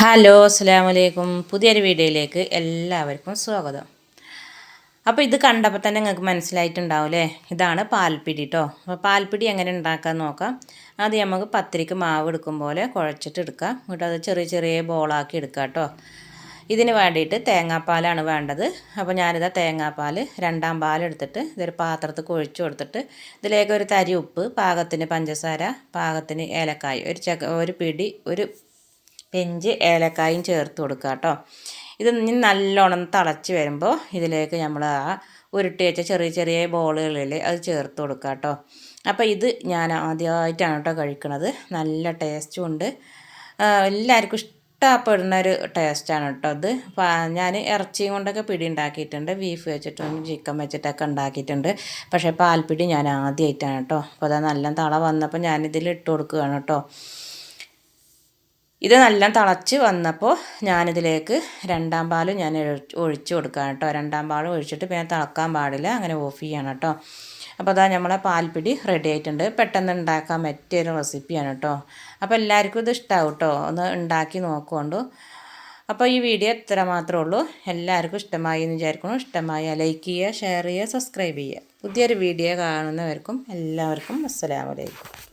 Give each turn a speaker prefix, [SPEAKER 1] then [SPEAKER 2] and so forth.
[SPEAKER 1] Hello അസ്സാമലൈക്കും പുതിയൊരു വീഡിയോയിലേക്ക് എല്ലാവർക്കും സ്വാഗതം. അപ്പോൾ ഇത് കണ്ടപ്പോൾ തന്നെ നിങ്ങൾക്ക് മനസ്സിലായിട്ടുണ്ടാവും അല്ലേ ഇതാണ് പാൽപ്പിടി കേട്ടോ അപ്പോൾ പാൽപ്പിടി എങ്ങനെ ഉണ്ടാക്കാൻ നോക്കാം? അത് നമുക്ക് പത്തിരിക്ക് മാവ് എടുക്കും പോലെ കുഴച്ചിട്ട് എടുക്കാം. എന്നിട്ട് അത് ചെറിയ ചെറിയ ബോളാക്കി എടുക്കാം കേട്ടോ ഇതിന് വേണ്ടിയിട്ട് തേങ്ങാപ്പാലാണ് വേണ്ടത്. അപ്പോൾ ഞാനിതാ തേങ്ങാപ്പാൽ രണ്ടാം പാൽ എടുത്തിട്ട് ഇതൊരു പാത്രത്തിൽ കുഴിച്ചു കൊടുത്തിട്ട് ഇതിലേക്ക് ഒരു തരി ഉപ്പ് പാകത്തിന് പഞ്ചസാര പാകത്തിന് ഏലക്കായ. ഒരു ചക്ക ഒരു പിടി ഒരു പിഞ്ച് ഏലക്കായും ചേർത്ത് കൊടുക്കുക കേട്ടോ. ഇത് നല്ലോണം തിളച്ച് വരുമ്പോൾ ഇതിലേക്ക് നമ്മൾ ആ ഉരുട്ടി വെച്ച ചെറിയ ചെറിയ ബോളുകളിൽ അത് ചേർത്ത് കൊടുക്കുക കേട്ടോ. അപ്പോൾ ഇത് ഞാൻ ആദ്യമായിട്ടാണ് കേട്ടോ കഴിക്കുന്നത്. നല്ല ടേസ്റ്റും ഉണ്ട്. എല്ലാവർക്കും ഇഷ്ടപ്പെടുന്ന ഒരു ടേസ്റ്റാണ് കേട്ടോ ഇത്. ഞാൻ ഇറച്ചിയും കൊണ്ടൊക്കെ പിടി ഉണ്ടാക്കിയിട്ടുണ്ട്. ബീഫ് വെച്ചിട്ടും ചിക്കൻ വെച്ചിട്ടൊക്കെ ഉണ്ടാക്കിയിട്ടുണ്ട്. പക്ഷേ പാൽപ്പിടി ഞാൻ ആദ്യമായിട്ടാണ് കേട്ടോ. അപ്പോൾ അത് നല്ല തള വന്നപ്പോൾ ഞാനിതിൽ ഇട്ട് കൊടുക്കുകയാണ് കേട്ടോ. ഇത് നല്ല തിളച്ച് വന്നപ്പോൾ ഞാനിതിലേക്ക് രണ്ടാം പാലും ഞാൻ ഒഴിച്ച് കൊടുക്കാം കേട്ടോ. രണ്ടാം പാൽ ഒഴിച്ചിട്ട് പിന്നെ തിളക്കാൻ പാടില്ല. അങ്ങനെ ഓഫ് ചെയ്യണം കേട്ടോ. അപ്പോൾ അതാ നമ്മളെ പാൽപ്പിടി റെഡി ആയിട്ടുണ്ട്. പെട്ടെന്ന് ഉണ്ടാക്കാൻ പറ്റിയൊരു റെസിപ്പിയാണ് കേട്ടോ. അപ്പോൾ എല്ലാവർക്കും ഇത് ഇഷ്ടമാവും കേട്ടോ. ഒന്ന് ഉണ്ടാക്കി നോക്കുകൊണ്ടു. അപ്പോൾ ഈ വീഡിയോ എത്ര മാത്രമേ ഉള്ളൂ. എല്ലാവർക്കും ഇഷ്ടമായി എന്ന് വിചാരിക്കണം ഇഷ്ടമായ ലൈക്ക് ചെയ്യുക ഷെയർ ചെയ്യുക സബ്സ്ക്രൈബ് ചെയ്യുക. പുതിയൊരു വീഡിയോ കാണുന്നവർക്കും എല്ലാവർക്കും അസ്സലാമലൈക്കും